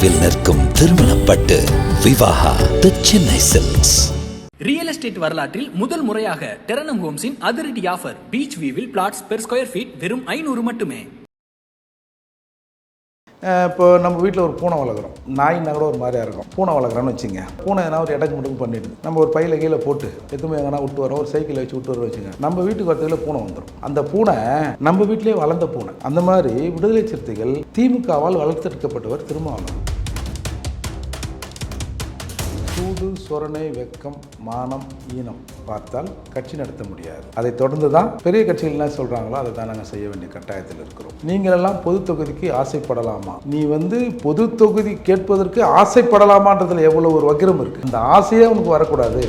தொலைவில் நிற்கும் திருமணப்பட்டு Vivaha the Chennai silks real estate வரலாற்றில் முதல் முறையாக டெரனம் ஹோம்ஸின் அதிரடி ஆஃபர் பீச் வியூவில் பிளாட்ஸ் பெர் ஸ்கொயர் ஃபீட் வெறும் ஐநூறு மட்டுமே. இப்போ நம்ம வீட்டில் ஒரு பூனை வளர்க்குறோம். நாய்னா கூட ஒரு மாதிரியா இருக்கும். பூனை வளர்க்குறோன்னு வச்சுங்க. பூனை எதனா ஒரு இடக்கு மட்டும் பண்ணிடுது நம்ம ஒரு பையில கீழே போட்டு எதுவுமே எங்கன்னா விட்டு வரோம். ஒரு சைக்கிளை வச்சு விட்டு வரோம் வச்சுங்க. நம்ம வீட்டுக்கு வரதுக்குள்ள பூனை வந்துடும் அந்த பூனை நம்ம வீட்டிலேயே வளர்ந்த பூனை. அந்த மாதிரி விடுதலை சிறுத்தைகள் திமுகவால் வளர்த்தெடுக்கப்பட்டவர் திருமாவளவன். சூடு சொரணை வெக்கம் மானம் ஈனம் பார்த்தால் கட்சி நடத்த முடியாது. அதை தொடர்ந்து தான் பெரிய கட்சிகள் என்ன சொல்கிறாங்களோ அதை தான் நாங்கள் செய்ய வேண்டிய கட்டாயத்தில் இருக்கிறோம். நீங்கள் எல்லாம் பொது தொகுதிக்கு ஆசைப்படலாமா? நீ வந்து பொது தொகுதி கேட்பதற்கு ஆசைப்படலாமான்றதுல எவ்வளோ ஒரு வக்கிரம் இருக்குது அந்த ஆசையே உனக்கு வரக்கூடாது.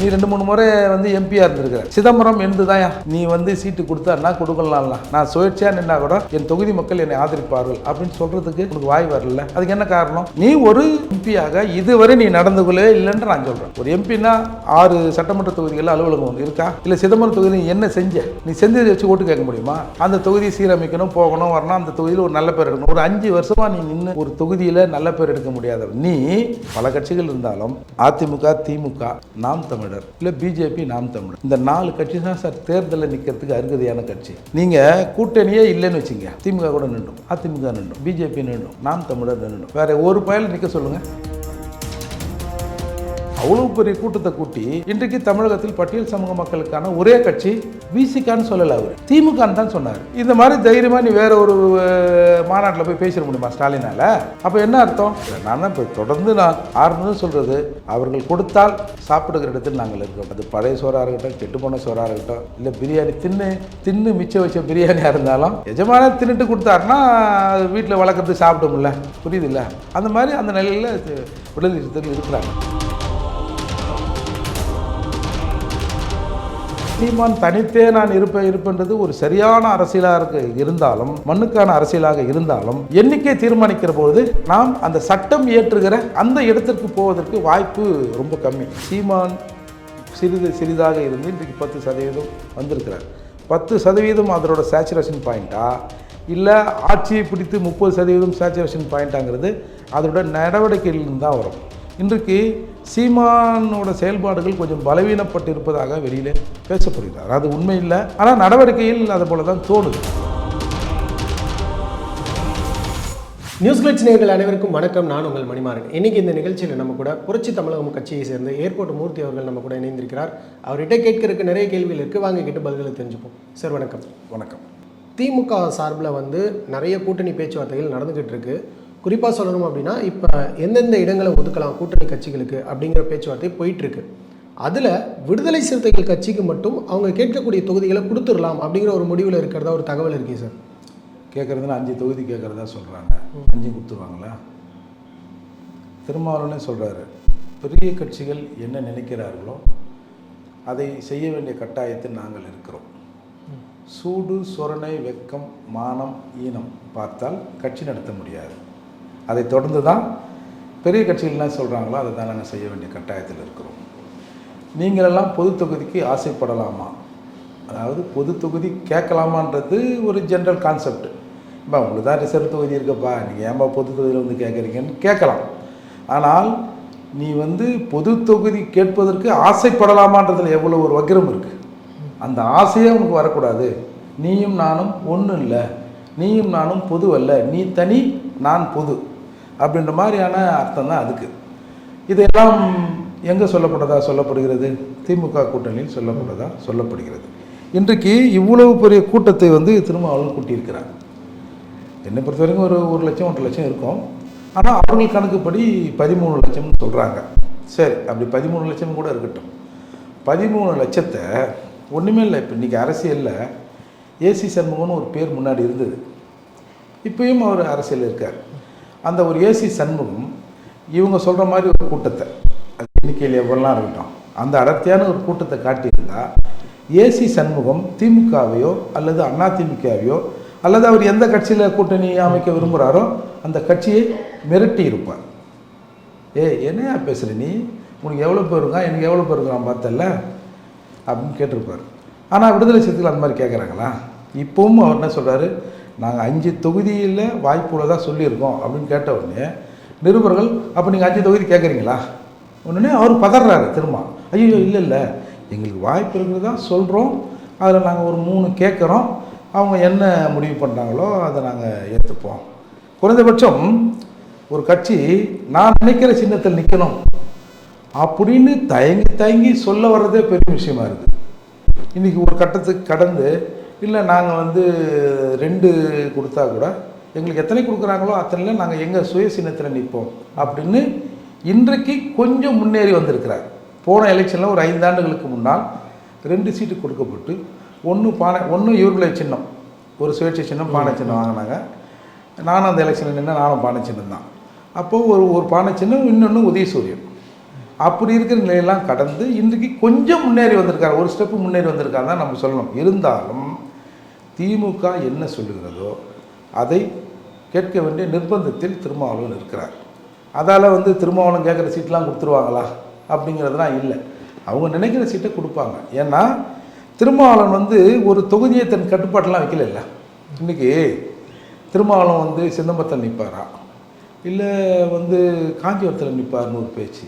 நீ ரெண்டு மூணு முறை வந்து எம்பியாக இருந்திருக்கிற. சிதம்பரம் என்று நீ வந்து சீட்டு கொடுத்தா கொடுக்கலாம்ல. நான் சுயேட்சையாக நின்னா கூட என் தொகுதி மக்கள் என்னை ஆதரிப்பார்கள் அப்படின்னு சொல்றதுக்கு உனக்கு வாய் வரல. அதுக்கு என்ன காரணம்? நீ ஒரு எம்பியாக இதுவரை நீ நடந்து கொள்ளவே இல்லைன்னு நான் சொல்றேன். ஒரு எம்பினா ஆறு சட்டமன்ற தொகுதிகளில் அலுவலகம் இருக்கா? இல்ல சிதம்பரம் தொகுதி நீ என்ன செஞ்ச? நீ செஞ்சதை வச்சு ஓட்டு கேட்க முடியுமா? அந்த தொகுதியை சீரமைக்கணும் போகணும் வரணும் அந்த தொகுதியில் ஒரு நல்ல பேர் எடுக்கணும். ஒரு அஞ்சு வருஷமா நீ நின்று ஒரு தொகுதியில் நல்ல பேர் எடுக்க முடியாத நீ பல கட்சிகள் இருந்தாலும் அதிமுக திமுக நாம் தமிழ் தமிழர் இல்லை பிஜேபி நாம் தமிழர். இந்த நாலு கட்சி தான் சார் தேர்தலில் நிற்கிறதுக்கு அருகதையான கட்சி. நீங்கள் கூட்டணியே இல்லைன்னு வச்சுங்க. திமுக கூட நின்றும் அதிமுக நின்றும் பிஜேபி நின்றும் நாம் தமிழர் நின்றும். வேற ஒரு பயல் நிற்க சொல்லுங்க. அவ்வளவு பெரிய கூட்டத்தை கூட்டி இன்றைக்கு தமிழகத்தில் பட்டியல் சமூக மக்களுக்கான ஒரே கட்சி விசிகான்னு சொல்லல அவர். திமுகன்னு தான் சொன்னார். இந்த மாதிரி தைரியமா நீ வேற ஒரு மாநாட்டில் போய் பேசிட முடியுமா ஸ்டாலினால? அப்ப என்ன அர்த்தம்? நான் தான் இப்போ தொடர்ந்து நான் ஆரம்பம் சொல்றது அவர்கள் கொடுத்தால் சாப்பிடுகிற இடத்தில் நாங்கள் இருக்கோம். அது பழைய சோறா இருக்கட்டும் கெட்டு போன சோறா இருக்கட்டும் இல்லை பிரியாணி தின்னு தின்னு மிச்சம் வச்ச பிரியாணியாக இருந்தாலும் எஜமான தின்னுட்டு கொடுத்தாருன்னா வீட்டில் வளர்க்குறது சாப்பிட்டோம்ல புரியுது இல்லை அந்த மாதிரி அந்த நிலையில் விடுதலை இருக்கிறாங்க. சீமான் தனித்தே நான் இருப்பேன் இருப்பேன்றது ஒரு சரியான அரசியலாக இருக்கு இருந்தாலும் மண்ணுக்கான அரசியலாக இருந்தாலும் எண்ணிக்கை தீர்மானிக்கிற போது நாம் அந்த சட்டம் இயற்றுகிற அந்த இடத்திற்கு போவதற்கு வாய்ப்பு ரொம்ப கம்மி. சீமான் சிறிது சிறிதாக இருந்து இன்றைக்கு பத்து சதவீதம் வந்திருக்கிறார். பத்து சதவீதம் அதனோட சேச்சுரேஷன் பாயிண்டா இல்லை ஆட்சியை பிடித்து முப்பது சதவீதம் சேச்சுரேஷன் பாயிண்டாங்கிறது அதோட நடவடிக்கையிலிருந்து தான் வரும். இன்றைக்கு சீமானோட செயல்பாடுகள் கொஞ்சம் பலவீனப்பட்டு இருப்பதாக வெளியிலே பேசப்படுகிறார். அது உண்மை இல்லை. ஆனால் நடவடிக்கையில் அது போல தான் தோணுது. நியூஸ் கிளிட்ஸ் நேயர்கள் அனைவருக்கும் வணக்கம். நான் உங்கள் மணிமாறன். இன்னைக்கு இந்த நிகழ்ச்சியில் நம்ம கூட புரட்சி தமிழகம் கட்சியை சேர்ந்த ஏர்போர்ட் மூர்த்தி அவர்கள் நம்ம கூட இணைந்திருக்கிறார். அவர்கிட்ட கேட்கறதுக்கு நிறைய கேள்விகள் இருக்குது வாங்க கேட்டு பதில்களை தெரிஞ்சுப்போம். சார் வணக்கம். வணக்கம். திமுக சார்பில் வந்து நிறைய கூட்டணி பேச்சுவார்த்தைகள் நடந்துகிட்டு இருக்கு. குறிப்பாக சொல்லணும் அப்படின்னா இப்போ எந்தெந்த இடங்களை ஒதுக்கலாம் கூட்டணி கட்சிகளுக்கு அப்படிங்கிற பேச்சுவார்த்தை போயிட்டுருக்கு. அதில் விடுதலை சிறுத்தைகள் கட்சிக்கு மட்டும் அவங்க கேட்கக்கூடிய தொகுதிகளை கொடுத்துடலாம் அப்படிங்கிற ஒரு முடிவில் இருக்கிறதா ஒரு தகவல் இருக்கே சார். கேட்குறதுன்னு அஞ்சு தொகுதி கேட்குறதா சொல்கிறாங்க அஞ்சு கொடுத்துருவாங்களா? திருமாவளவனே சொல்கிறாரு பெரிய கட்சிகள் என்ன நினைக்கிறார்களோ அதை செய்ய வேண்டிய கட்டாயத்தில் நாங்கள் இருக்கிறோம். சூடு சொரணை வெக்கம் மானம் ஈனம் பார்த்தால் கட்சி நடத்த முடியாது. அதை தொடர்ந்து தான் பெரிய கட்சிகள் என்ன சொல்கிறாங்களோ அதை தான் நாங்கள் செய்ய வேண்டிய கட்டாயத்தில் இருக்கிறோம். நீங்களெல்லாம் பொது தொகுதிக்கு ஆசைப்படலாமா? அதாவது பொது தொகுதி கேட்கலாமான்றது ஒரு ஜென்ரல் கான்செப்ட் இப்போ உங்களுக்கு தான் ரிசர்வ் தொகுதி இருக்கப்பா நீங்கள் ஏன்பா பொது தொகுதியில் வந்து கேட்குறீங்கன்னு கேட்கலாம். ஆனால் நீ வந்து பொது தொகுதி கேட்பதற்கு ஆசைப்படலாமான்றதில் எவ்வளோ ஒரு வக்கிரம் இருக்குது அந்த ஆசையே உனக்கு வரக்கூடாது. நீயும் நானும் ஒன்றும் இல்லை நீயும் நானும் பொது அல்ல. நீ தனி நான் பொது. அப்படின்ற மாதிரியான அர்த்தம் தான் அதுக்கு. இதெல்லாம் எங்கே சொல்லப்பட்டதா சொல்லப்படுகிறது? திமுக கூட்டணியில் சொல்லப்பட்டதா சொல்லப்படுகிறது. இன்றைக்கு இவ்வளவு பெரிய கூட்டத்தை வந்து திருமாவளவன் கூட்டியிருக்கிறார். என்னை பொறுத்த வரைக்கும் ஒரு ஒரு லட்சம் ஒன்றரை லட்சம் இருக்கும். ஆனால் அவர்கள் கணக்குப்படி பதிமூணு லட்சம்னு சொல்கிறாங்க சரி அப்படி பதிமூணு லட்சம் கூட இருக்கட்டும். பதிமூணு லட்சத்தை ஒன்றுமே இல்லை இப்போ இன்றைக்கி அரசியலில் ஏசி சண்முகம்னு ஒரு பேர் முன்னாடி இருந்தது. இப்பயும் அவர் அரசியல் இருக்கார். அந்த ஒரு ஏசி சண்முகம் இவங்க சொல்கிற மாதிரி ஒரு கூட்டத்தை அது எண்ணிக்கையில் எவ்வளோலாம் இருக்கட்டும் அந்த அடர்த்தியான ஒரு கூட்டத்தை காட்டியிருந்தால் ஏசி சண்முகம் திமுகவையோ அல்லது அதிமுகவையோ அல்லது அவர் எந்த கட்சியில் கூட்டணி அமைக்க விரும்புகிறாரோ அந்த கட்சியை மிரட்டி இருப்பார். ஏ என்னையா பேசுகிற நீ? உனக்கு எவ்வளோ பேர் எனக்கு எவ்வளோ பேர் இருக்கான் பார்த்தல அப்படின்னு கேட்டிருப்பார். ஆனால் விடுதலை சிறுத்தைகள் அந்த மாதிரி கேட்குறாங்களா இப்போவும் அவர் என்ன சொல்கிறாரு நாங்கள் அஞ்சு தொகுதியில் வாய்ப்பு உள்ளதாக சொல்லியிருக்கோம் அப்படின்னு கேட்ட உடனே நிருபர்கள் அப்போ நீங்கள் அஞ்சு தொகுதி கேட்குறீங்களா உடனே அவர் பதறாரு திரும்ப. ஐயோ இல்லை இல்லை. எங்களுக்கு வாய்ப்பு இருக்கிறதா சொல்கிறோம் அதில் நாங்கள் ஒரு மூணு கேட்குறோம் அவங்க என்ன முடிவு பண்ணுறாங்களோ அதை நாங்கள் ஏற்றுப்போம் குறைந்தபட்சம் ஒரு கட்சி நான் நினைக்கிற சின்னத்தில் நிற்கணும் அப்படின்னு தயங்கி தயங்கி சொல்ல வர்றதே பெரிய விஷயமா இருக்குது. இன்றைக்கி ஒரு கட்டத்துக்கு கடந்து இல்லை நாங்கள் வந்து ரெண்டு கொடுத்தா கூட எங்களுக்கு எத்தனை கொடுக்குறாங்களோ அத்தனையில் நாங்கள் எங்கள் சுய சின்னத்தில் நிற்போம் அப்படின்னு இன்றைக்கு கொஞ்சம் முன்னேறி வந்திருக்கிறார். போன எலெக்ஷனில் ஒரு ஐந்தாண்டுகளுக்கு முன்னால் ரெண்டு சீட்டு கொடுக்கப்பட்டு ஒன்று பானை ஒன்று இவர்களுடைய சின்னம். ஒரு சுயேட்சை சின்னம் பானை சின்னம் வாங்கினாங்க. நானும் அந்த எலெக்ஷனில் நின்று நானும் பானை சின்னம் தான். அப்போது ஒரு ஒரு பானை சின்னம் இன்னொன்று உதயசூரியன் அப்படி இருக்கிற நிலையெல்லாம் கடந்து இன்றைக்கு கொஞ்சம் முன்னேறி வந்திருக்காரு. ஒரு ஸ்டெப்பு முன்னேறி வந்திருக்காரு தான் நம்ம சொல்லணும். இருந்தாலும் திமுக என்ன சொல்லுகிறதோ அதை கேட்க வேண்டிய நிர்பந்தத்தில் திருமாவளவன் இருக்கிறார். அதால் வந்து திருமாவளவன் கேட்குற சீட்லாம் கொடுத்துருவாங்களா? அப்படிங்கிறதுலாம் இல்லை. அவங்க நினைக்கிற சீட்டை கொடுப்பாங்க. ஏன்னா திருமாவளவன் வந்து ஒரு தொகுதியை தன் கட்டுப்பாட்டெலாம் வைக்கல இன்றைக்கி திருமாவளவன் வந்து சிதம்பரத்தில் நிற்பாரா இல்லை வந்து காஞ்சிபுரத்தில் நிற்பார்னு ஒரு பேச்சு.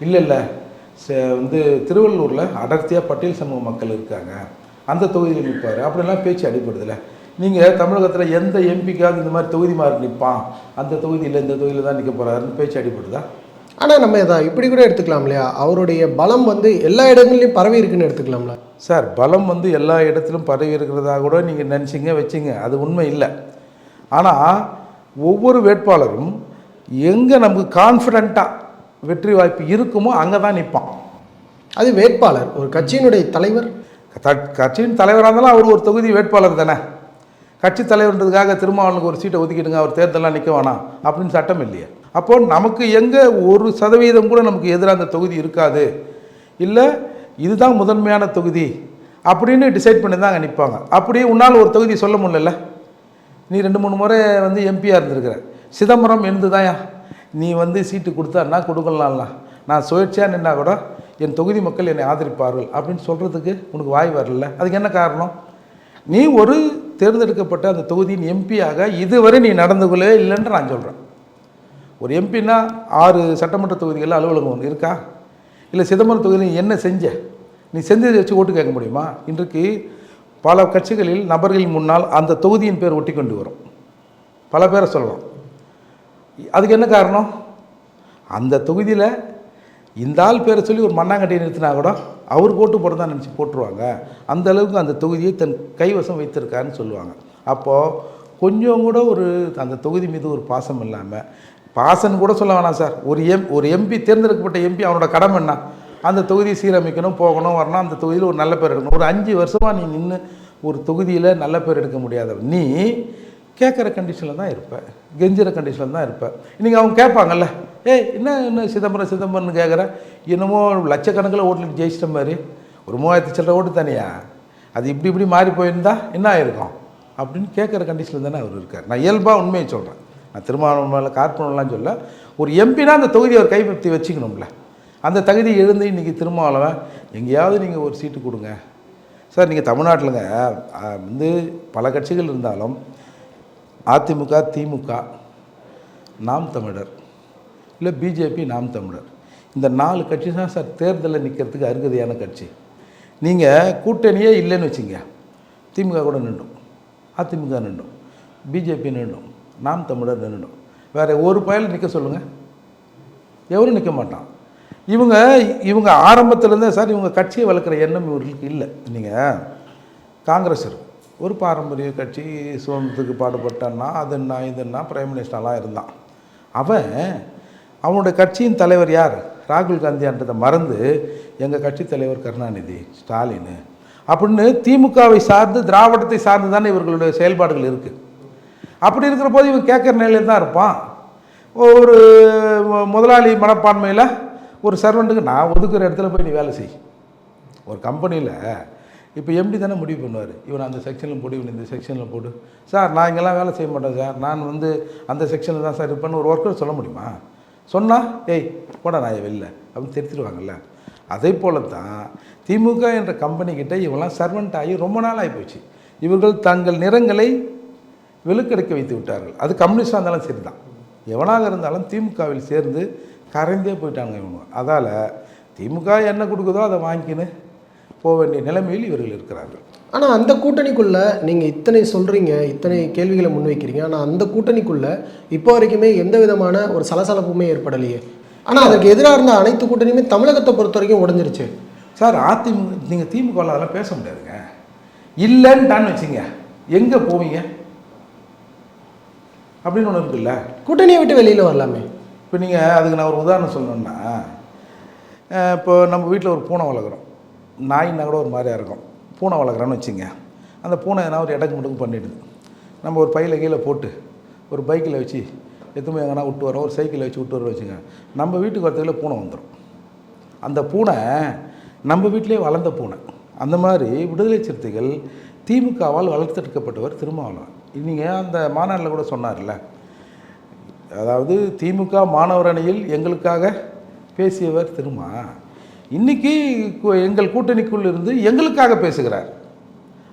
இல்லை இல்லை. ச- வந்து திருவள்ளூரில் அடர்த்தியாக பட்டியல் சமூக மக்கள் இருக்காங்க. அந்த தொகுதியில் நிற்பார் அப்படிலாம் பேச்சு அடிப்படுதில்ல நீங்கள் தமிழகத்தில் எந்த எம்பிக்காவது இந்த மாதிரி தொகுதி மாறி நிற்பான் அந்த தொகுதியில் இந்த தொகுதியில் தான் நிற்க போகிறாருன்னு பேச்சு அடிப்படுதா ஆனால் நம்ம இதை இப்படி கூட எடுத்துக்கலாம் இல்லையா? அவருடைய பலம் வந்து எல்லா இடங்கள்லையும் பரவி இருக்குன்னு எடுத்துக்கலாம்ல சார் பலம் வந்து எல்லா இடத்திலும் பரவி இருக்கிறதா கூட நீங்கள் நினச்சிங்க வச்சிங்க. அது உண்மை இல்லை. ஆனால் ஒவ்வொரு வேட்பாளரும் எங்கே நமக்கு கான்ஃபிடண்ட்டாக வெற்றி வாய்ப்பு இருக்குமோ அங்கே தான் நிற்பான் அது வேட்பாளர் ஒரு கட்சியினுடைய தலைவர். கட்சியின் தலைவராக இருந்தாலும் அவர் ஒரு தொகுதி வேட்பாளர் தானே. கட்சி தலைவர்ன்றதுக்காக திருமாவளவனுக்கு ஒரு சீட்டை ஒதுக்கிடுங்க அவர் தேர்தலாம் நிற்க வேணாம் அப்படின்னு சட்டம் இல்லையே. அப்போ நமக்கு எங்கே ஒரு சதவீதம் கூட நமக்கு எதிராக அந்த தொகுதி இருக்காது. இல்லை இதுதான் முதன்மையான தொகுதி அப்படின்னு டிசைட் பண்ணி தான் அங்கே நிற்பாங்க அப்படியே உன்னால் ஒரு தொகுதி சொல்ல முடியல நீ ரெண்டு மூணு முறை வந்து எம்பியாக இருந்திருக்கிற. சிதம்பரம் எழுந்துதாயா? நீ வந்து சீட்டு கொடுத்தான்னா கொடுக்கலாம்லாம் நான் சுயேட்சையாக நின்னா கூட என் தொகுதி மக்கள் என்னை ஆதரிப்பார்கள் அப்படின்னு சொல்கிறதுக்கு உனக்கு வாய் வரல. அதுக்கு என்ன காரணம்? நீ ஒரு தேர்ந்தெடுக்கப்பட்ட அந்த தொகுதியின் எம்பியாக இதுவரை நீ நடந்து கொள்ளவே இல்லைன்னு நான் சொல்கிறேன் ஒரு எம்பின்னா ஆறு சட்டமன்ற தொகுதிகளில் அலுவலகம் ஒன்று இருக்கா? இல்லை சிதம்பரம் தொகுதியில் நீ என்ன செஞ்ச? நீ செஞ்சதை வச்சு ஓட்டு கேட்க முடியுமா? இன்றைக்கு பல கட்சிகளில் நபர்களின் முன்னால் அந்த தொகுதியின் பேர் ஒட்டி கொண்டு வரும். பல பேரை சொல்லலாம். அதுக்கு என்ன காரணம்? அந்த தொகுதியில் இந்த ஆள் பேரை சொல்லி ஒரு மண்ணாங்கட்டியை நிறுத்தினா கூட அவர் போட்டு போகிறதா நினச்சி போட்டுருவாங்க. அந்த அளவுக்கு அந்த தொகுதியை தன் கைவசம் வைத்திருக்காருன்னு சொல்லுவாங்க. அப்போது கொஞ்சம் கூட ஒரு அந்த தொகுதி மீது ஒரு பாசம் இல்லாமல் பாசன் கூட சொல்ல வேணாம் சார். ஒரு எம் ஒரு எம்பி தேர்ந்தெடுக்கப்பட்ட எம்பி அவனோட கடமை என்ன? அந்த தொகுதியை சீரமைக்கணும் போகணும் வரணும் அந்த தொகுதியில் ஒரு நல்ல பேர் எடுக்கணும். ஒரு அஞ்சு வருஷமாக நீ நின்று ஒரு தொகுதியில் நல்ல பேர் எடுக்க முடியாதவன். நீ கேட்குற கண்டிஷனில் தான் இருப்பேன் கெஞ்சிற கண்டிஷனில் தான் இருப்பேன் இன்றைக்கி அவங்க கேட்பாங்கல்ல ஏய் என்ன என்ன சிதம்பரம் சிதம்பரம்னு கேட்குறேன் என்னமோ லட்சக்கணக்கில் ஓட்டில் ஜெயிச்சிட்ட மாதிரி. ஒரு மூவாயிரத்து சில்லற ஓட்டு தனியா? அது இப்படி இப்படி மாறி போயிருந்தா என்ன ஆயிருக்கும்? அப்படின்னு கேட்குற கண்டிஷனில் தானே அவர் இருக்கார். நான் இயல்பாக உண்மையை சொல்கிறேன் நான் திருமாவளவன் மேலே கார்பணம்லாம் சொல்ல ஒரு எம்பினா அந்த தொகுதியை அவர் கைப்பற்றி வச்சுக்கணும்ல. அந்த தகுதி எழுந்து இன்றைக்கி திருமாவளவன் எங்கேயாவது நீங்கள் ஒரு சீட்டு கொடுங்க. சார் நீங்கள் தமிழ்நாட்டிலங்க வந்து பல கட்சிகள் இருந்தாலும் அதிமுக திமுக நாம் தமிழர். இல்லை பிஜேபி நாம் தமிழர். இந்த நாலு கட்சி தான் சார் தேர்தலில் நிற்கிறதுக்கு அருகதையான கட்சி. நீங்கள் கூட்டணியே இல்லைன்னு வச்சுங்க. திமுக கூட நின்றும். அதிமுக நின்றும். பிஜேபி நின்றும். நாம் தமிழர் நின்றும். வேறு ஒரு பயல் நிற்க சொல்லுங்கள் எவரும் நிற்க மாட்டான். இவங்க இவங்க ஆரம்பத்துலேருந்தே சார் இவங்க கட்சியை வளர்க்குற எண்ணம் இவர்களுக்கு இல்லை. நீங்கள் காங்கிரஸ் இருக்கும் ஒரு பாரம்பரிய கட்சி சுதந்திரத்துக்கு பாடுபட்டான்னா அதுன்னா இதுன்னா பிரைம் மினிஸ்டர்லாம் இருந்தான். அவன் அவனுடைய கட்சியின் தலைவர் யார்? ராகுல் காந்தின்றதை மறந்து எங்கள் கட்சி தலைவர் கருணாநிதி ஸ்டாலின். அப்படின்னு திமுகவை சார்ந்து திராவிடத்தை சார்ந்து தானே இவர்களுடைய செயல்பாடுகள் இருக்குது அப்படி இருக்கிற போது இவன் கேட்குற நிலையில் தான் இருப்பான். ஒரு முதலாளி மனப்பான்மையில் ஒரு சர்வெண்ட்டுக்கு நான் ஒதுக்குற இடத்துல போய் நீ வேலை செய். ஒரு கம்பெனியில் இப்போ எம்டி தானே முடிவு பண்ணுவார்? இவன் அந்த செக்ஷனில் போடு இவன் இந்த செக்ஷனில் போடு. சார் நான் இங்கெல்லாம் வேலை செய்ய மாட்டேன் சார். நான் வந்து அந்த செக்ஷனில் தான் சார் இருப்பேன்னு ஒரு ஒர்க்கர் சொல்ல முடியுமா? சொன்னால் ஏய் போடா நான் வெளில அப்படின்னு திருத்திடுவாங்கல்ல. அதே போல தான் திமுக என்ற கம்பெனிக்கிட்ட இவெல்லாம் சர்வெண்ட் ஆகி ரொம்ப நாள் ஆகி போச்சு. இவர்கள் தங்கள் நிறங்களை வெளுக்கெடுக்க வைத்து விட்டார்கள். அது கம்யூனிஸ்டாக இருந்தாலும் சரி தான் எவனாக இருந்தாலும் திமுகவில் சேர்ந்து கரைந்தே போயிட்டாங்க இவங்க அதால் திமுக என்ன கொடுக்குதோ அதை வாங்கிக்கின்னு போக வேண்டிய நிலைமையில் இவர்கள் இருக்கிறார்கள். ஆனால் அந்த கூட்டணிக்குள்ள நீங்கள் இத்தனை சொல்கிறீங்க இத்தனை கேள்விகளை முன்வைக்கிறீங்க. ஆனால் அந்த கூட்டணிக்குள்ள இப்போ வரைக்குமே எந்த விதமான ஒரு சலசலப்புமே ஏற்படலையே. ஆனால் அதற்கு எதிராக இருந்த அனைத்து கூட்டணியுமே தமிழகத்தை பொறுத்த வரைக்கும் உடஞ்சிருச்சு. சார் அதிமுக நீங்கள் திமுக அதெல்லாம் பேச முடியாதுங்க. இல்லைன்ட்டான்னு வச்சுங்க. எங்கே போவீங்க? அப்படின்னு ஒன்று இருக்குல்ல. கூட்டணியை விட்டு வெளியில் வரலாமே. இப்போ நீங்கள் அதுக்கு நான் ஒரு உதாரணம் சொல்லணுன்னா இப்போ நம்ம வீட்டில் ஒரு பூனை வளர்க்குறோம். நாயின்னா கூட ஒரு மாதிரியாக இருக்கும். பூனை வளர்க்குறோன்னு வச்சுங்க. அந்த பூனை எதனா ஒரு இடக்கு முடுக்கு பண்ணிடுது. நம்ம ஒரு பையில கீழே போட்டு ஒரு பைக்கில் வச்சு எத்தனை எங்கன்னா விட்டு வரோம் ஒரு சைக்கிளை வச்சு விட்டு வரோம் வச்சுங்க நம்ம வீட்டுக்கு வரத்துக்குள்ள பூனை வந்துடும் அந்த பூனை நம்ம வீட்டிலே வளர்ந்த பூனை. அந்த மாதிரி விடுதலை சிறுத்தைகள் திமுகவால் வளர்த்தெடுக்கப்பட்டவர் திருமாவளவன். நீங்கள் அந்த மாநாட்டில் கூட சொன்னார்ல அதாவது திமுக மாணவர் அணியில் எங்களுக்காக பேசியவர் திருமா. இன்றைக்கி எங்கள் கூட்டணிக்குள் இருந்து எங்களுக்காக பேசுகிறார்.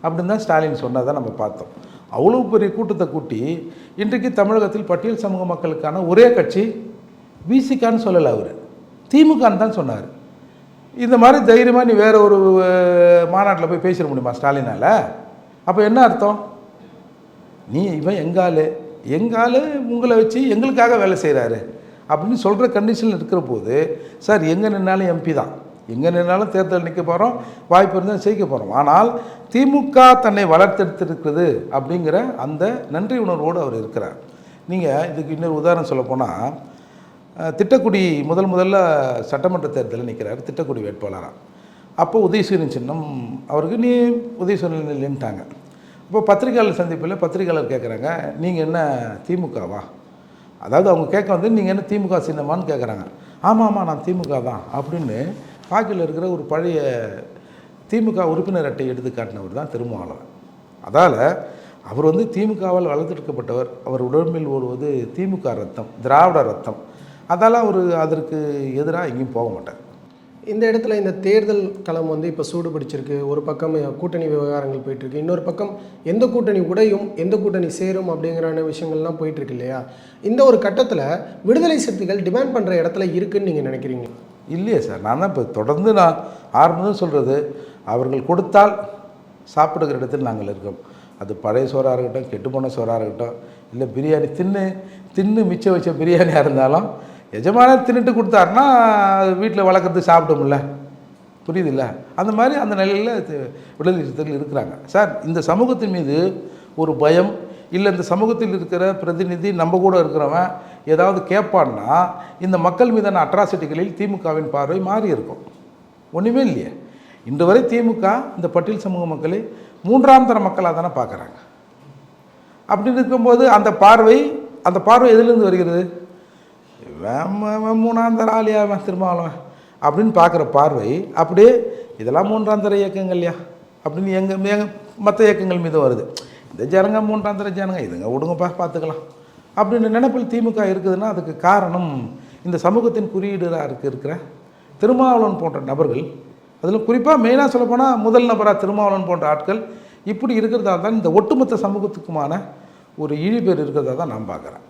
அப்படின்னு தான் ஸ்டாலின் சொன்னதை நம்ம பார்த்தோம். அவ்வளோ பெரிய கூட்டத்தை கூட்டி இன்றைக்கு தமிழகத்தில் பட்டியல் சமூக மக்களுக்கான ஒரே கட்சி விசிகான்னு சொல்லலை அவர். திமுகன்னு தான் சொன்னார். இந்த மாதிரி தைரியமாக நீ வேற ஒரு மாநாட்டில் போய் பேசிட முடியுமா ஸ்டாலினால்? அப்போ என்ன அர்த்தம்? நீ இவன் எங்கால் எங்கால் உங்களை வச்சு எங்களுக்காக வேலை செய்கிறாரு அப்படின்னு சொல்கிற கண்டிஷனில் இருக்கிற போது சார் எங்கே நின்னாலும் எம்பி தான். எங்கே நின்னாலும் தேர்தல் நிற்க போகிறோம் வாய்ப்பு இருந்தால் ஜெயிக்க போகிறோம் ஆனால் திமுக தன்னை வளர்த்தெடுத்திருக்கிறது அப்படிங்கிற அந்த நன்றி உணர்வோடு அவர் இருக்கிறார். நீங்கள் இதுக்கு இன்னொரு உதாரணம் சொல்லப்போனால் திட்டக்குடி முதல் முதல்ல சட்டமன்ற தேர்தலில் நிற்கிறார் திட்டக்குடி வேட்பாளராக அப்போ உதயசூரியன் சின்னம் அவருக்கு நீ உதயசூரியன் இல்லைன்ட்டாங்க. இப்போ பத்திரிகையாளர் சந்திப்பில் பத்திரிகையாளர் கேட்குறாங்க நீங்கள் என்ன திமுகவா? அதாவது அவங்க கேட்க வந்து நீங்கள் என்ன திமுக சின்னமான்னு கேட்குறாங்க ஆமாம் ஆமாம் நான் திமுக தான் அப்படின்னு பாக்கியில் இருக்கிற ஒரு பழைய திமுக உறுப்பினர் அட்டை எடுத்து காட்டினவர் தான் திருமாவளவன். அதால் அவர் வந்து திமுகவால் வளர்த்தெடுக்கப்பட்டவர். அவர் உடம்பில் ஓடுவது திமுக ரத்தம் திராவிட ரத்தம். அதால் அவர் அதற்கு எதிராக எங்கேயும் போக மாட்டார். இந்த இடத்துல இந்த தேர்தல் களம் வந்து இப்போ சூடு பிடிச்சிருக்கு. ஒரு பக்கம் கூட்டணி விவகாரங்கள் போயிட்டு இருக்கு இன்னொரு பக்கம் எந்த கூட்டணி உடையும் எந்த கூட்டணி சேரும் அப்படிங்கிற விஷயங்கள்லாம் போயிட்டு இருக்கு இல்லையா? இந்த ஒரு கட்டத்தில் விடுதலை சக்திகள் டிமாண்ட் பண்ணுற இடத்துல இருக்குன்னு நீங்கள் நினைக்கிறீங்க இல்லையே சார். நான் தான் இப்போ தொடர்ந்து நான் ஆரம்பம் சொல்கிறது அவர்கள் கொடுத்தால் சாப்பிடுகிற இடத்தில் நாங்கள் இருக்கோம். அது பழைய சோறாக இருக்கட்டும் கெட்டுப்போன சோறாக இருக்கட்டும் இல்லை பிரியாணி தின்னு தின்னு மிச்சம் வச்ச பிரியாணியாக இருந்தாலும் எஜமான தின்னுட்டு கொடுத்தாருன்னா வீட்டில் வளர்க்குறது சாப்பிட்டோம்ல புரியுதுல்ல? அந்த மாதிரி அந்த நிலையில் இது- இருக்கிறாங்க. சார் இந்த சமூகத்தின் மீது ஒரு பயம் இல்லை இந்த சமூகத்தில் இருக்கிற பிரதிநிதி நம்ம கூட இருக்கிறவன் ஏதாவது கேட்பான்னா இந்த மக்கள் மீதான அட்ராசிட்டிகளில் திமுகவின் பார்வை மாறி இருக்கும் ஒன்றுமே இல்லையே. இன்று வரை திமுக இந்த பட்டியல் சமூக மக்களை மூன்றாம் தர மக்களாக தானே பார்க்குறாங்க. அப்படி இருக்கும்போது அந்த பார்வை அந்த பார்வை எதுலேருந்து வருகிறது? மூணாம் தர ஆலியா திருமாவளவன்? அப்படின்னு பார்க்குற பார்வை அப்படியே இதெல்லாம் மூன்றாம் தர இல்லையா? அப்படின்னு எங்கள் எங்கள் மற்ற இயக்கங்கள் மீது வருது. இந்த ஜனங்க மூன்றாம் தர ஜனங்க இதுங்க விடுங்கப்பா பார்த்துக்கலாம். அப்படின்னு நினைப்பில் திமுக இருக்குதுன்னா அதுக்கு காரணம் இந்த சமூகத்தின் குறியீடாக இருக்கு இருக்கிற திருமாவளவன் போன்ற நபர்கள். அதில் குறிப்பாக மெயினாக சொல்லப்போனால் முதல் நபராக திருமாவளவன் போன்ற ஆட்கள். இப்படி இருக்கிறதா தான் இந்த ஒட்டுமொத்த சமூகத்துக்குமான ஒரு இழிபேர் இருக்கிறதா தான் நான் பார்க்குறேன்.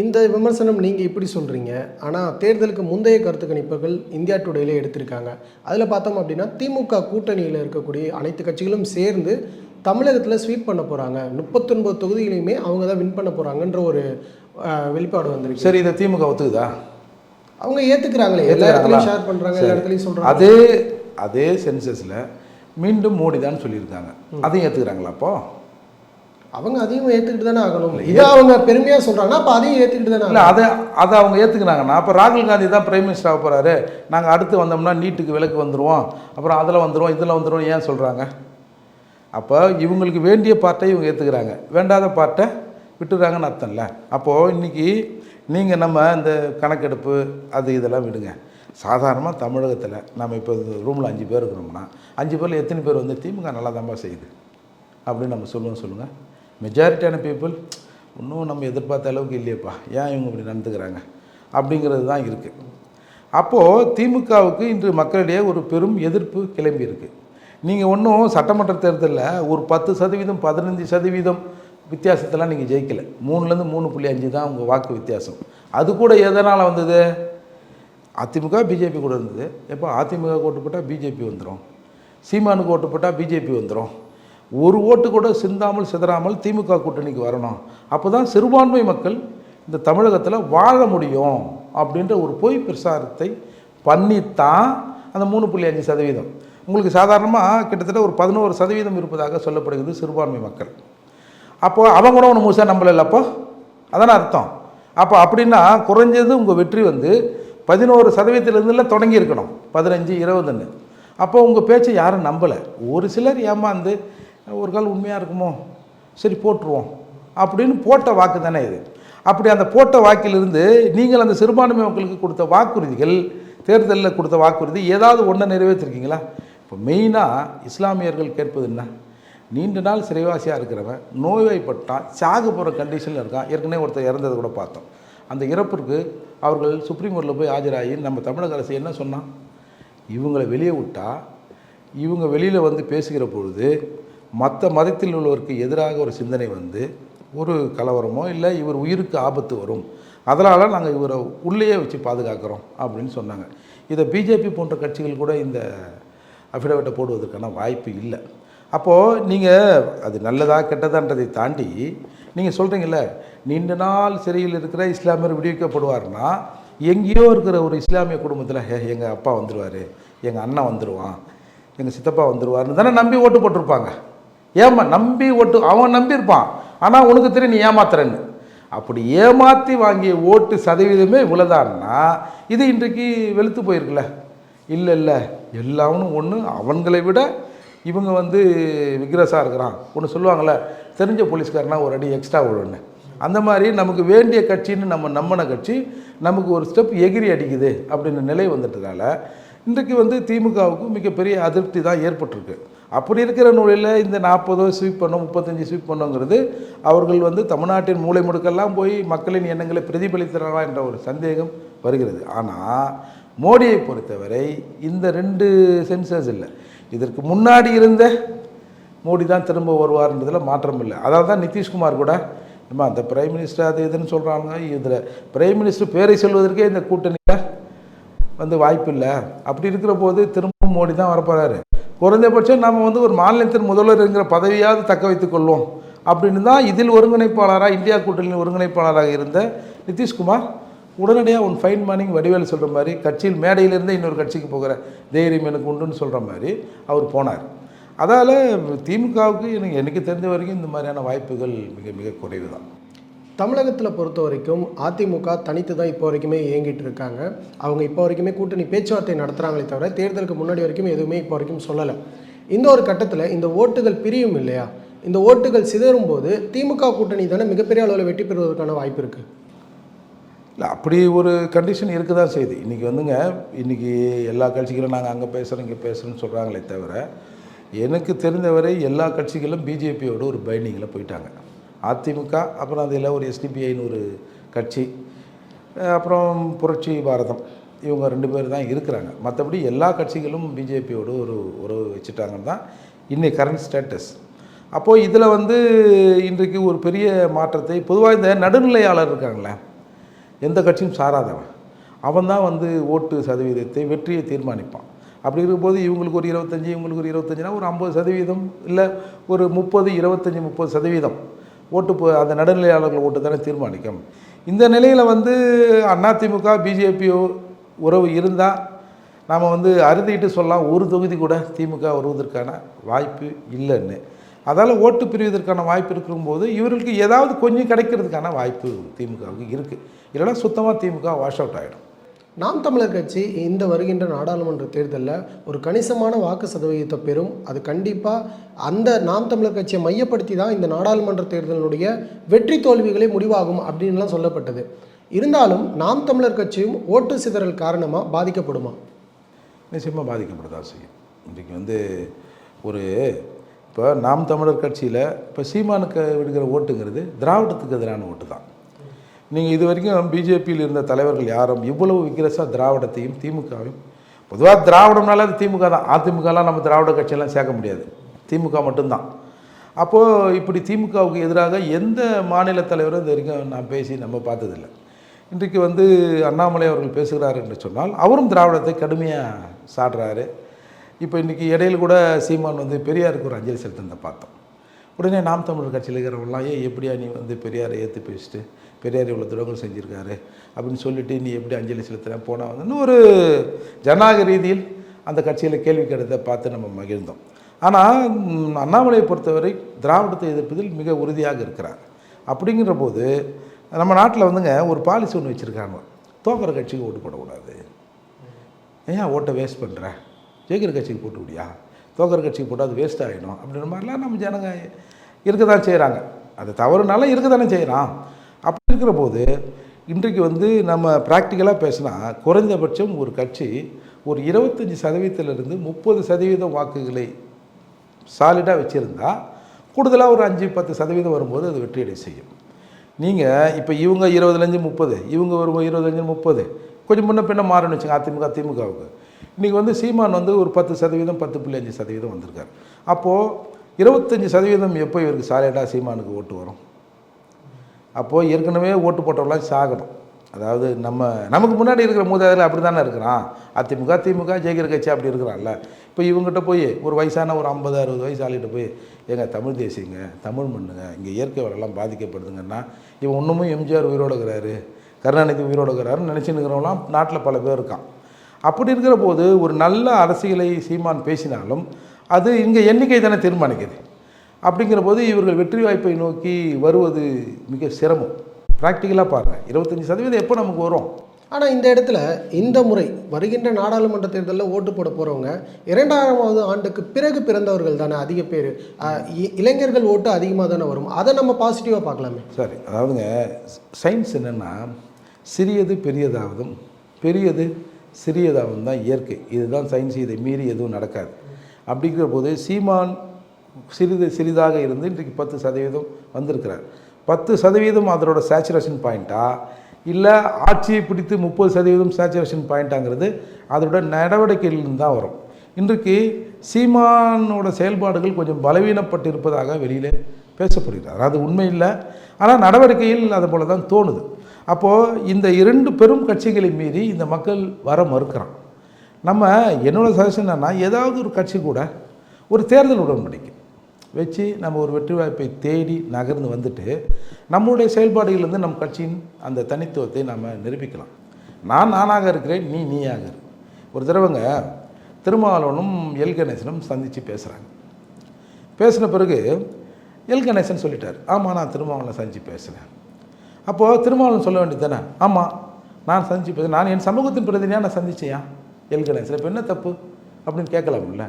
இந்த விமர்சனம் நீங்கள் இப்படி சொல்கிறீங்க ஆனால் தேர்தலுக்கு முந்தைய கருத்து கணிப்புகள் இந்தியா டுடேலே எடுத்திருக்காங்க. அதில் பார்த்தோம் அப்படின்னா திமுக கூட்டணியில் இருக்கக்கூடிய அனைத்து கட்சிகளும் சேர்ந்து தமிழகத்தில் ஸ்வீப் பண்ண போகிறாங்க முப்பத்தொன்பது தொகுதிகளையுமே அவங்க தான் வின் பண்ண போகிறாங்கன்ற ஒரு வெளிப்பாடு வந்திருக்கு. சரி இதை திமுக ஒத்துக்குதா? அவங்க ஏற்றுக்கிறாங்களே எல்லா இடத்துலையும் ஷேர் பண்ணுறாங்க எல்லா இடத்துலையும் சொல்கிறாங்க அதே அதே சென்சஸில் மீண்டும் மோடி தான் சொல்லியிருக்காங்க அதையும் ஏற்றுக்கிறாங்களா அப்போ? அவங்க அதையும் ஏற்றுக்கிட்டு தானே ஆகணும். இதை அவங்க பெருமையாக சொல்கிறாங்கன்னா அப்போ அதையும் ஏற்றுக்கிட்டு தானே இல்லை. அதை அதை அவங்க ஏற்றுக்கிறாங்கன்னா அப்போ ராகுல் காந்தி தான் பிரைம் மினிஸ்டர் ஆக போகிறாரு நாங்கள் அடுத்து வந்தோம்னா நீட்டுக்கு விலக்கு வந்துடுவோம் அப்புறம் அதில் வந்துடுவோம் இதில் வந்துடுவோம் ஏன் சொல்கிறாங்க அப்போ இவங்களுக்கு வேண்டிய பார்ட்டை இவங்க ஏற்றுக்கிறாங்க வேண்டாத பார்ட்டை விட்டுறாங்கன்னு அர்த்தம் இல்லை அப்போது இன்றைக்கி நீங்கள் நம்ம இந்த கணக்கெடுப்பு அது இதெல்லாம் விடுங்க. சாதாரணமாக தமிழகத்தில் நம்ம இப்போ ரூமில் அஞ்சு பேர் இருக்கிறோம்னா அஞ்சு பேரில் எத்தனை பேர் வந்து திமுக நல்லா தான்ப்பா செய்யுது? அப்படின்னு நம்ம சொல்லுவோம் சொல்லுங்கள் மெஜாரிட்டியான பீப்புள் இன்னும் நம்ம எதிர்பார்த்த அளவுக்கு இல்லையேப்பா. ஏன் இவங்க இப்படி நடந்துக்கிறாங்க? அப்படிங்கிறது தான் இருக்குது அப்போது திமுகவுக்கு இன்று மக்களிடையே ஒரு பெரும் எதிர்ப்பு கிளம்பி இருக்குது நீங்கள் ஒன்றும் சட்டமன்ற தேர்தலில் ஒரு பத்து சதவீதம் பதினஞ்சு சதவீதம் வித்தியாசத்தெல்லாம் நீங்கள் ஜெயிக்கலை. மூணுலேருந்து மூணு புள்ளி அஞ்சு தான் உங்கள் வாக்கு வித்தியாசம். அது கூட எதனால் வந்தது? அதிமுக பிஜேபி கூட இருந்தது. எப்போ அதிமுக ஓட்டு போட்டால் பிஜேபி வந்துடும் சீமானுக்கு ஓட்டு போட்டால் பிஜேபி வந்துடும் ஒரு ஓட்டு கூட சிந்தாமல் சிதறாமல் திமுக கூட்டணிக்கு வரணும். அப்போ தான் சிறுபான்மை மக்கள் இந்த தமிழகத்தில் வாழ முடியும் அப்படின்ற ஒரு பொய் பிரசாரத்தை பண்ணித்தான் அந்த மூணு புள்ளி அஞ்சு சதவீதம். உங்களுக்கு சாதாரணமாக கிட்டத்தட்ட ஒரு பதினோரு சதவீதம் இருப்பதாக சொல்லப்படுகிறது சிறுபான்மை மக்கள். அப்போது அவங்க கூட ஒன்று முழுசாக நம்பல அப்போ? அதானே அர்த்தம். அப்போ அப்படின்னா குறைஞ்சது உங்கள் வெற்றி வந்து பதினோரு சதவீதத்திலேருந்துல தொடங்கி இருக்கணும். பதினஞ்சு இருபதுன்னு. அப்போ உங்கள் பேச்சை யாரும் நம்பலை. ஒரு சிலர் ஏமாந்து ஒரு கால் உண்மையாக இருக்குமோ? சரி போட்டுருவோம். அப்படின்னு போட்ட வாக்கு தானே இது. அப்படி அந்த போட்ட வாக்கிலிருந்து நீங்கள் அந்த சிறுபான்மை மக்களுக்கு கொடுத்த வாக்குறுதிகள் தேர்தலில் கொடுத்த வாக்குறுதி ஏதாவது ஒன்றை நிறைவேற்றிருக்கீங்களா? இப்போ மெயினாக இஸ்லாமியர்கள் கேட்பது என்ன? நீண்ட நாள் சிறைவாசியாக இருக்கிறவன் நோய்வாய்ப்பட்டான் சாக போகிற கண்டிஷனில் இருக்கான். ஏற்கனவே ஒருத்தர் இறந்ததை கூட பார்த்தோம். அந்த இறப்பிற்கு அவர்கள் சுப்ரீம் கோர்ட்டில் போய் ஆஜராகி நம்ம தமிழக அரசு என்ன சொன்னான்? இவங்களை வெளியே விட்டால் இவங்க வெளியில் வந்து பேசுகிற பொழுது மற்ற மதத்தில் உள்ளவருக்கு எதிராக ஒரு சிந்தனை வந்து ஒரு கலவரமோ இல்லை இவர் உயிருக்கு ஆபத்து வரும். அதனால் நாங்கள் இவரை உள்ளேயே வச்சு பாதுகாக்கிறோம் அப்படின்னு சொன்னாங்க. இதை பிஜேபி போன்ற கட்சிகள் கூட இந்த அஃபிடவிட்டை போடுவதற்கான வாய்ப்பு இல்லை. அப்போது நீங்கள் அது நல்லதா கெட்டதான்றதை தாண்டி நீங்கள் சொல்கிறீங்கள நீண்ட நாள் சிறையில் இருக்கிற இஸ்லாமியர் விடுவிக்கப்படுவார்னா எங்கேயோ இருக்கிற ஒரு இஸ்லாமிய குடும்பத்தில் ஹே எங்கள் அப்பா வந்துடுவார் எங்கள் அண்ணன் வந்துடுவான் எங்கள் சித்தப்பா வந்துடுவார்னு தானே நம்பி ஓட்டு போட்டிருப்பாங்க. ஏமா நம்பி ஓட்டு அவன் நம்பியிருப்பான். ஆனால் உனக்கு தெரியும் நீ ஏமாத்துறன்னு. அப்படி ஏமாற்றி வாங்கிய ஓட்டு சதவீதமே இவ்வளோதான்னா இது இன்றைக்கு வெளுத்து போயிருக்குல்ல. இல்லை இல்லை. எல்லாவனும் ஒன்று அவன்களை விட இவங்க வந்து விக்ரஸாக இருக்கிறான். ஒன்று சொல்லுவாங்கள்ல தெரிஞ்ச போலீஸ்காரனா ஒரு அடி எக்ஸ்ட்ரா விடுன்னு அந்த மாதிரி நமக்கு வேண்டிய கட்சின்னு நம்ம நம்பின கட்சி நமக்கு ஒரு ஸ்டெப் எகிரி அடிக்குது அப்படின்ற நிலை வந்துட்டதால இன்றைக்கு வந்து திமுகவுக்கு மிகப்பெரிய அதிருப்தி தான் ஏற்பட்டிருக்கு. அப்படி இருக்கிற நூலில் இந்த நாற்பதோ ஸ்வீப் பண்ணோம் முப்பத்தஞ்சு ஸ்வீப் பண்ணோங்கிறது அவர்கள் வந்து தமிழ்நாட்டின் மூலை முடுக்கெல்லாம் போய் மக்களின் எண்ணங்களை பிரதிபலித்தாரா என்ற ஒரு சந்தேகம் வருகிறது. ஆனால் மோடியை பொறுத்தவரை இந்த ரெண்டு சென்சஸ் இல்லை. இதற்கு முன்னாடி இருந்த மோடி தான் திரும்ப வருவார்ன்றதில் மாற்றம் இல்லை. அதாவது தான் நிதிஷ்குமார் கூட ஏம்மா அந்த பிரைம் மினிஸ்டர் அது இதுன்னு சொல்கிறாங்க இதில் பிரைம் மினிஸ்டர் பேரை சொல்வதற்கே இந்த கூட்டணியில் வந்து வாய்ப்பு இல்லை. அப்படி இருக்கிற போது திரும்பவும் மோடி தான் வரப்போகிறாரு குறைந்தபட்சம் நம்ம வந்து ஒரு மாநிலத்தின் முதல்வர் என்கிற பதவியாவது தக்க வைத்துக் கொள்வோம். அப்படின்னு தான் இதில் ஒருங்கிணைப்பாளராக இந்தியா கூட்டணியின் ஒருங்கிணைப்பாளராக இருந்த நிதிஷ்குமார் உடனடியாக உன் ஃபைன் மார்னிங் வடிவேல் சொல்கிற மாதிரி கட்சியில் மேடையிலிருந்தே இன்னொரு கட்சிக்கு போகிற தைரியம் எனக்கு உண்டுன்னு சொல்கிற மாதிரி அவர் போனார். அதால் திமுகவுக்கு எனக்கு எனக்கு தெரிஞ்ச வரைக்கும் இந்த மாதிரியான வாய்ப்புகள் மிக மிக குறைவு தான் தமிழகத்தில் பொறுத்த வரைக்கும் அதிமுக தனித்து தான் இப்போ வரைக்குமே இயங்கிட்டு இருக்காங்க. அவங்க இப்போ வரைக்குமே கூட்டணி பேச்சுவார்த்தை நடத்துகிறாங்களே தவிர தேர்தலுக்கு முன்னாடி வரைக்கும் எதுவுமே இப்போ வரைக்கும் சொல்லலை. இந்த ஒரு கட்டத்தில் இந்த ஓட்டுகள் பிரியும் இல்லையா? இந்த ஓட்டுகள் சிதறும் போது திமுக கூட்டணி தானே மிகப்பெரிய அளவில் வெற்றி பெறுவதற்கான வாய்ப்பு இருக்குது இல்லை அப்படி ஒரு கண்டிஷன் இருக்க தான் செய்யுது இன்றைக்கி வந்துங்க இன்றைக்கி எல்லா கட்சிகளும் நாங்கள் அங்கே பேசுகிறோம் இங்கே பேசுகிறோன்னு சொல்கிறாங்களே தவிர எனக்கு தெரிந்தவரை எல்லா கட்சிகளும் பிஜேபியோட ஒரு பைண்டிங்கில் போயிட்டாங்க. அதிமுக அப்புறம் அதில் ஒரு எஸ்டிபிஐன்னு ஒரு கட்சி அப்புறம் புரட்சி பாரதம் இவங்க ரெண்டு பேர் தான் இருக்கிறாங்க. மற்றபடி எல்லா கட்சிகளும் பிஜேபியோடு ஒரு உறவு வச்சுட்டாங்கன்னு தான் இன்னைக்கு கரண்ட் ஸ்டேட்டஸ் அப்போது இதில் வந்து இன்றைக்கு ஒரு பெரிய மாற்றத்தை பொதுவாக இந்த நடுநிலையாளர் இருக்காங்களே எந்த கட்சியும் சாராதவன். அவன் தான் வந்து ஓட்டு சதவீதத்தை வெற்றியை தீர்மானிப்பான். அப்படி இருக்கும்போது இவங்களுக்கு ஒரு இருபத்தஞ்சி இவங்களுக்கு ஒரு இருபத்தஞ்சினா ஒரு ஐம்பது சதவீதம் இல்லை ஒரு முப்பது இருபத்தஞ்சி முப்பது சதவீதம். ஓட்டு போ அந்த நடுநிலையாளர்கள் ஓட்டு தானே தீர்மானிக்கும். இந்த நிலையில் வந்து அதிமுக பிஜேபியோ உறவு இருந்தால் நாம் வந்து அறுதிட்டு சொல்லலாம் ஒரு தொகுதி கூட திமுக வருவதற்கான வாய்ப்பு இல்லைன்னு. அதால் ஓட்டு பிரிவதற்கான வாய்ப்பு இருக்கும்போது இவர்களுக்கு ஏதாவது கொஞ்சம் கிடைக்கிறதுக்கான வாய்ப்பு திமுகவுக்கு இருக்குது இல்லைன்னா சுத்தமாக திமுக வாஷ் அவுட் ஆகிடும் நாம் தமிழர் கட்சி இந்த வருகின்ற நாடாளுமன்ற தேர்தலில் ஒரு கணிசமான வாக்கு சதவீதத்தை பெறும். அது கண்டிப்பாக அந்த நாம் தமிழர் கட்சியை மையப்படுத்தி தான் இந்த நாடாளுமன்ற தேர்தலினுடைய வெற்றி தோல்விகளே முடிவாகும் அப்படின்லாம் சொல்லப்பட்டது. இருந்தாலும் நாம் தமிழர் கட்சியும் ஓட்டு சிதறல் காரணமாக பாதிக்கப்படுமா? நிச்சயமாக பாதிக்கப்படதான் செய்யும். இன்றைக்கு வந்து ஒரு இப்போ நாம் தமிழர் கட்சியில் இப்போ சீமானுக்கு விடுகிற ஓட்டுங்கிறது திராவிடத்துக்கு எதிரான ஓட்டு தான் நீங்கள் இது வரைக்கும் பிஜேபியில் இருந்த தலைவர்கள் யாரும் இவ்வளவு விக்ரஸாக திராவிடத்தையும் திமுகவையும் பொதுவாக திராவிடம்னால அது திமுக தான். அதிமுகலாம் நம்ம திராவிட கட்சியெல்லாம் சேர்க்க முடியாது. திமுக மட்டும்தான். அப்போது இப்படி திமுகவுக்கு எதிராக எந்த மாநில தலைவரும் இது வரைக்கும் நான் பேசி நம்ம பார்த்ததில்லை. இன்றைக்கு வந்து அண்ணாமலை அவர்கள் பேசுகிறார் என்று சொன்னால் அவரும் திராவிடத்தை கடுமையாக சாடுறாரு. இப்போ இன்றைக்கி இடையில் கூட சீமான் வந்து பெரியாருக்கு ஒரு அஞ்சலி செலுத்தினதை பார்த்தோம். உடனே நாம் தமிழர் கட்சியில் இருக்கிறவங்களாம் ஏன் எப்படியா நீ வந்து பெரியாரை ஏற்று பேசிட்டு பெரியார் இவ்வளோ துரோகம் செஞ்சுருக்காரு அப்படின்னு சொல்லிட்டு நீ எப்படி அஞ்சலி செலுத்துகிறேன் போனால் வந்து ஒரு ஜனநாயக ரீதியில் அந்த கட்சியில் கேள்வி கேட்டதை பார்த்து நம்ம மகிழ்ந்தோம். ஆனால் அண்ணாமலையை பொறுத்தவரை திராவிடத்தை எதிர்ப்பதில் மிக உறுதியாக இருக்கிறார். அப்படிங்கிற போது நம்ம நாட்டில் வந்துங்க ஒரு பாலிசி ஒன்று வச்சுருக்காங்க. தோக்கிற கட்சிக்கு ஓட்டு போடக்கூடாது. ஏன் ஓட்டை வேஸ்ட் பண்ணுற ஜெயிக்கிற கட்சிக்கு போட்டு விடியா தோக்கிற கட்சிக்கு போட்டால் அது வேஸ்ட் ஆகிடும் அப்படின்ற மாதிரிலாம் நம்ம ஜனங்க இருக்க தான் செய்கிறாங்க அது தவறுனால இருக்க தானே செய்கிறான் அப்படி இருக்கிற போது இன்றைக்கு வந்து நம்ம ப்ராக்டிக்கலாக பேசினா குறைந்தபட்சம் ஒரு கட்சி ஒரு இருபத்தஞ்சி சதவீதத்திலிருந்து முப்பது சதவீதம் வாக்குகளை சாலிடாக வச்சுருந்தா கூடுதலாக ஒரு அஞ்சு பத்து சதவீதம் வரும்போது அது வெற்றியடை செய்யும். நீங்கள் இப்போ இவங்க இருபதுலேருந்து முப்பது இவங்க ஒரு இருபதுலேருந்து முப்பது. கொஞ்சம் முன்ன பின்ன மாறணும் வச்சுங்க அதிமுக திமுகவுக்கு. இன்றைக்கி வந்து சீமான் வந்து ஒரு பத்து சதவீதம் பத்து புள்ளி அஞ்சு சதவீதம் வந்திருக்காரு. அப்போது இருபத்தஞ்சி சதவீதம் எப்போ இவருக்கு சாலிடாக சீமானுக்கு ஓட்டு வரும்? அப்போது ஏற்கனவே ஓட்டு போட்டவங்களாம் சாகணும். அதாவது நம்ம நமக்கு முன்னாடி இருக்கிற மூதாதையில் அப்படி தானே இருக்கிறான். அதிமுக திமுக ஜெயிக்கிற கட்சி அப்படி இருக்கிறான்ல. இப்போ இவங்ககிட்ட போய் ஒரு வயசான ஒரு ஐம்பது அறுபது வயசு ஆளுகிட்ட போய் ஏங்க தமிழ் தேசியங்க தமிழ் மண்ணுங்க இங்கே இயற்கை வளம்லாம் பாதிக்கப்படுதுங்கன்னா இவன் இன்னமும் எம்ஜிஆர் உயிரோடு இருக்கிறாரு கருணாநிதி உயிரோடு இருக்கிறாருன்னு நினச்சின்னு இருக்கிறவங்களாம் நாட்டில் பல பேர் இருக்கான். அப்படி இருக்கிற போது ஒரு நல்ல அரசியலை சீமான் பேசினாலும் அது இங்கே எண்ணிக்கை தானே தீர்மானிக்குது. அப்படிங்கிற போது இவர்கள் வெற்றி வாய்ப்பை நோக்கி வருவது மிக சிரமம். ப்ராக்டிக்கலாக பாருங்கள் இருபத்தஞ்சி சதவீதம் எப்போ நமக்கு வரும்? ஆனால் இந்த இடத்துல இந்த முறை வருகின்ற நாடாளுமன்ற தேர்தலில் ஓட்டு போட போகிறவங்க இரண்டாயிரமாவது ஆண்டுக்கு பிறகு பிறந்தவர்கள் தானே அதிக பேர். இளைஞர்கள் ஓட்டு அதிகமாக தானே வரும். அதை நம்ம பாசிட்டிவாக பார்க்கலாமே. சரி அதாவதுங்க சயின்ஸ் என்னென்னா சிறியது பெரியதாவதும் பெரியது சிறியதாகவும் தான் இயற்கை. இதுதான் சயின்ஸ் இதை மீறி எதுவும் நடக்காது. அப்படிங்கிற போது சீமான் சிறிது சிறிதாக இருந்து இன்றைக்கு பத்து சதவீதம் வந்திருக்கிறார். பத்து சதவீதம் அதனோட சேச்சுரேஷன் பாயிண்ட்டா இல்லை ஆட்சியை பிடித்து முப்பது சதவீதம் சேச்சுரேஷன் பாயிண்ட்டாங்கிறது அதோட நடவடிக்கையிலிருந்து தான் வரும். இன்றைக்கு சீமானோட செயல்பாடுகள் கொஞ்சம் பலவீனப்பட்டிருப்பதாக வெளியில் பேசப்படுகிறார். அது உண்மை இல்லை. ஆனால் நடவடிக்கையில் அது போல தான் தோணுது. அப்போது இந்த இரண்டு பெரும் கட்சிகளை மீறி இந்த மக்கள் வர மறுக்கிறான். நம்ம என்னோட சஜஷன் என்னன்னா ஏதாவது ஒரு கட்சி கூட ஒரு தேர்தல் உடன்படிக்கை. வச்சு நம்ம ஒரு வெற்றி வாய்ப்பை தேடி நகர்ந்து வந்துட்டு நம்மளுடைய செயல்பாடுகளிலிருந்து நம் கட்சியின் அந்த தனித்துவத்தை நாம் நிரூபிக்கலாம். நான் நானாக இருக்கிறேன் நீ நீயாக இரு. ஒரு தடவைங்க திருமாவளவனும் எல். கணேசனும் சந்தித்து பேசுகிறாங்க பேசின பிறகு எல். கணேசன் சொல்லிட்டார் ஆமாம் நான் திருமாவளவனை சந்தித்து பேசுகிறேன் அப்போது திருமாவளவன் சொல்ல வேண்டியது தானே? ஆமாம் நான் சந்தித்து பேசுகிறேன் நான் என் சமூகத்தின் பிரதிநிதியாக நான் சந்திச்சேன் எல். கணேசன் இப்போ என்ன தப்பு? அப்படின்னு கேட்கலாம்ல.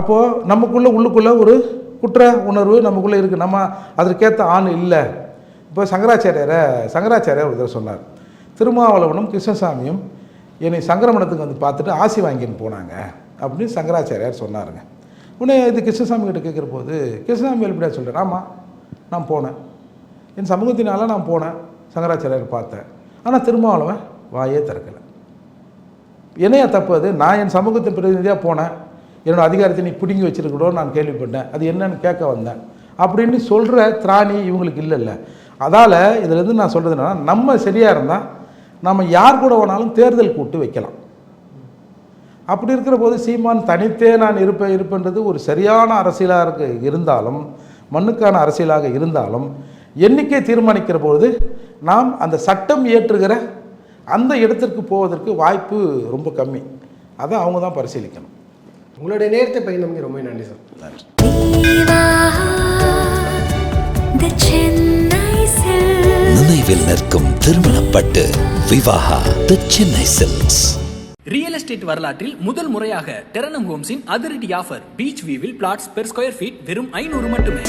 அப்போது நமக்குள்ளே உள்ளுக்குள்ளே ஒரு குற்ற உணர்வு நமக்குள்ளே இருக்குது நம்ம அதற்கேற்ற ஆண் இல்லை. இப்போ சங்கராச்சாரியரை சங்கராச்சாரியார் ஒருத்தர் சொன்னார். திருமாவளவனும் கிருஷ்ணசாமியும் என்னை சங்கரமணத்துக்கு வந்து பார்த்துட்டு ஆசி வாங்கின்னு போனாங்க அப்படின்னு சங்கராச்சாரியார் சொன்னாருங்க. உடனே இது கிருஷ்ணசாமி கிட்ட கேட்குற போது கிருஷ்ணசாமி எப்படியா சொல்கிறேன் ஆமாம் நான் போனேன். என் சமூகத்தினால நான் போனேன். சங்கராச்சாரியார் பார்த்தேன். ஆனால் திருமாவளவன் வாயே திறக்கலை. என்னையா தப்பு அது? நான் என் சமூகத்தின் பிரதிநிதியாக போனேன். என்னோட அதிகாரத்தை நீ பிடுங்கி வச்சிருக்கணும் நான் கேள்விப்பட்டேன். அது என்னன்னு கேட்க வந்தேன். அப்படின்னு சொல்கிற திராணி இவங்களுக்கு இல்லைல்ல. அதால் இதுலேருந்து நான் சொல்கிறது என்னன்னா நம்ம சரியாக இருந்தால் நம்ம யார் கூட வேணாலும் தேர்தல் கூட்டு வைக்கலாம். அப்படி இருக்கிற போது சீமான் தனித்தே நான் இருப்பேன் இருப்பேன்றது ஒரு சரியான அரசியலாக இருக்க இருந்தாலும் மண்ணுக்கான அரசியலாக இருந்தாலும் எண்ணிக்கை தீர்மானிக்கிற பொழுது நாம் அந்த சட்டம் இயற்றுகிற அந்த இடத்திற்கு போவதற்கு வாய்ப்பு ரொம்ப கம்மி. அதை அவங்க தான் பரிசீலிக்கணும். உங்களுடைய நேரத்தை பயந்தமைக்கு ரொம்ப நன்றி சார். நினைவில் நிற்கும் திருமணப்பட்டு Vivaha the Chennai silks real estate வரலாற்றில் முதல் முறையாக டெரனம் ஹோம்ஸின் அதிரடி ஆஃபர் பீச் வியூவில் பிளாட்ஸ் பெர் ஸ்கொயர் ஃபீட் வெறும் ஐநூறு மட்டுமே